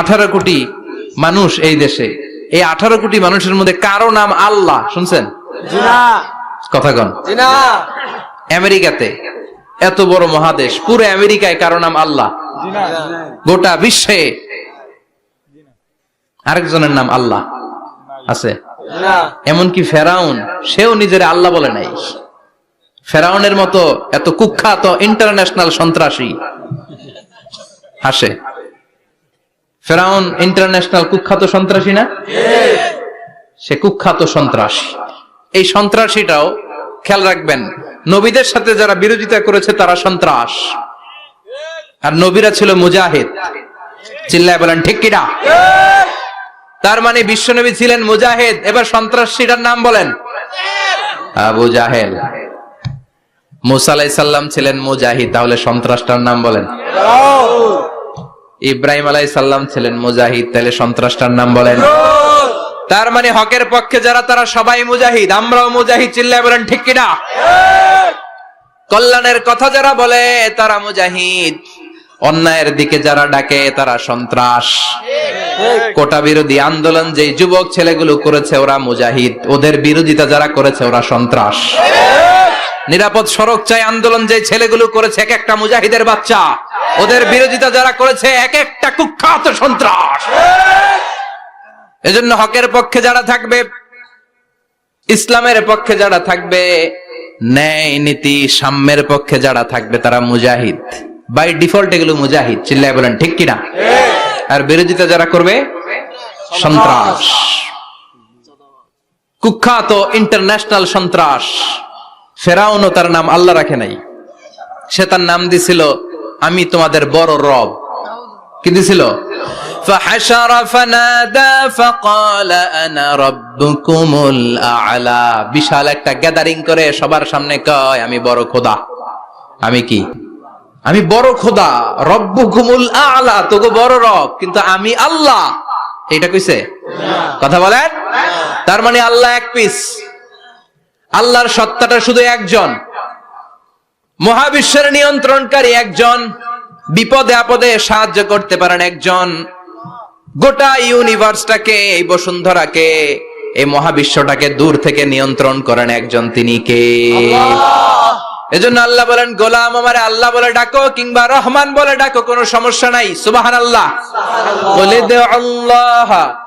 আঠারো কোটি মানুষ এই দেশে। এই আঠারো কোটি মানুষের মধ্যে কারও নাম আল্লাহ শুনছেন? কথা কন। আমেরিকাতে এত বড় মহাদেশ পুরো আমেরিকায় কারও নাম আল্লাহ। গোটা বিশ্বে আরেকজনের নাম আল্লাহ আছে। এমনকি ফেরাউন সেও নিজের আল্লাহ বলে নাই। ফেরাউনের মতো এত কুখ্যাত ইন্টারন্যাশনাল সন্ত্রাসী হাসে ফেরাউন ইন্টারন্যাশনাল কুখ্যাত সন্ত্রাসী না? সে কুখ্যাত সন্ত্রাসী। এই সন্ত্রাসীটাও খেয়াল রাখবেন, নবীদের সাথে যারা বিরোধিতা করেছে তারা সন্ত্রাস। আর নবীরা ছিল মুজাহিদ। চিল্লায় বলেন, ঠিক কিনা তার মানে বিশ্বনবী ছিলেন মুজাহিদ। এবার সন্ত্রাসীটার নাম বলেন, আবু জাহেল। মুসা আলাই সাল্লাম ছিলেন মুজাহিদ। তাহলে সন্ত্রাসটার নাম বলেন ইব্রাহিম আলাই সাল্লাম ছিলেন মুজাহিদ, তাহলে সন্ত্রাসটার নাম বলেন। তার মানে হকের পক্ষে যারা, তারা সবাই মুজাহিদ, আমরাও মুজাহিদ, চিল্লায় বলেন, ঠিক কিনা? কল্যাণের কথা যারা বলে, তারা মুজাহিদ। অন্যায়ের দিকে যারা ডাকে, তারা সন্ত্রাস। কোটা বিরোধী আন্দোলন যে যুবক ছেলেগুলো করেছে, ওরা মুজাহিদ। ওদের বিরোধিতা যারা করেছে, ওরা সন্ত্রাস। নিরাপদ সড়ক চাই আন্দোলন যে ছেলেগুলো করেছে, এক একটা মুজাহিদের বাচ্চা। ওদের বিরোধিতা যারা করেছে, এক একটা কুখ্যাত সন্ত্রাস। এজন্য হকের পক্ষে যারা থাকবে, ইসলামের পক্ষে যারা থাকবে, ন্যায় নীতি সাম্যের পক্ষে যারা থাকবে, তারা মুজাহিদ। বাই ডিফল্ট এগুলো মুজাহিদ, চিল্লায় বলেন, ঠিক কিনা? আর বিরোধিতা যারা করবে, সন্ত্রাস। কুখ্যাত ইন্টারন্যাশনাল সন্ত্রাস, ফেরাউনও তার নাম আল্লাহ রাখে নাই। সে তার নাম দিছিল আমি তোমাদের বড় রব কি দিছিল فحشر فنادى فقال انا ربكم الاعلى বিশাল একটা গ্যাদারিং করে সবার সামনে কয় আমি বড় খোদা আমি কি আমি বড় খোদা রব্বুকুমুল আলা তোগো বড় রব কিন্তু আমি আল্লাহ এটা কইছে কথা বলেন তার মানে আল্লাহ এক পিস আল্লাহর সত্তাটা শুধু একজন মহাবিশ্বের নিয়ন্ত্রণকারী একজন বিপদে আপদে সাহায্য করতে পারেন একজন। গোটা ইউনিভার্সটাকে এই বসুন্ধরাকে এই মহাবিশ্বটাকে দূর থেকে নিয়ন্ত্রণ করেন একজন তিনি কে? এজন্য আল্লাহ বলেন গোলাম আমারে আল্লাহ বলে ডাকো কিংবা রহমান বলে ডাকো কোনো সমস্যা নাই। সুবাহান আল্লাহ বলে দে আল্লাহ।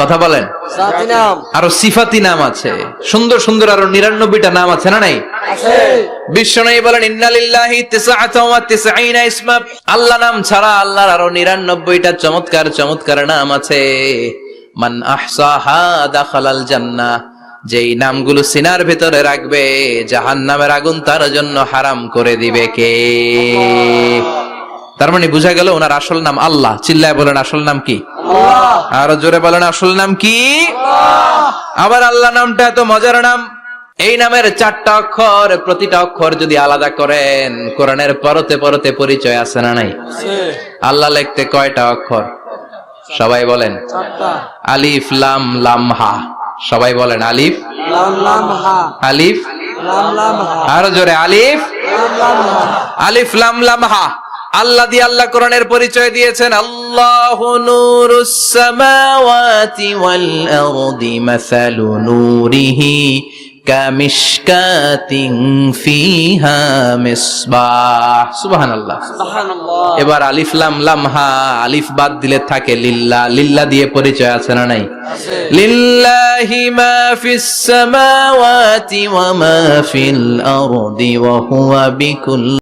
কথা বলেন। আরও সিফাতি নাম আছে। সুন্দর সুন্দর আরও নিরানব্বইটা নাম আছে না নাই? বিশ্ব নাই বলেন ইন্নালিল্লাহি ইসমা আল্লাহ নাম ছাড়া আল্লাহর আরও নিরানব্বইটা চমৎকার চমৎকার নাম আছে। মান আহসাহা দাখালাল জান্নাহ। যেই নামগুলো সিনার ভিতরে রাখবে জাহান্নামের আগুন তার জন্য হারাম করে দিবে কে? তার মানে বুঝা গেল ওনার আসল নাম আল্লাহ। চিল্লায় বলেন আসল নাম কি? আরও জোরে বলেন আসল নাম কি? আবার আল্লাহ নামটা এত মজার নাম। এই নামের চারটা অক্ষর প্রতিটা অক্ষর যদি আলাদা করেন কোরআনের পরতে পরতে পরিচয় আছে না নাই? আল্লাহ লিখতে কয়টা অক্ষর? সবাই বলেন। আলিফ লাম লাম হা। সবাই বলেন আলিফ। আলিফ। আরও জোরে আলিফ। আলিফ লাম লাম হা। আল্লাহ দিয়ে আল্লাহ কোরআনের পরিচয় দিয়েছেন আল্লাহ নূরুস সামাওয়াতি ওয়াল আরদি মাসালু নূরিহি কামিশকাতিন ফিহা মিসবাহ। সুবহানাল্লাহ। এবার আলিফ লাম লাম হা আলিফ বাদ দিলে থাকে লিল্লা লিল্লা দিয়ে পরিচয় আছে না নাই? লিল্লাহি মা ফিস সামাওয়াতি ওয়া মা ফিল আরদি ওয়া হুয়া বিকুল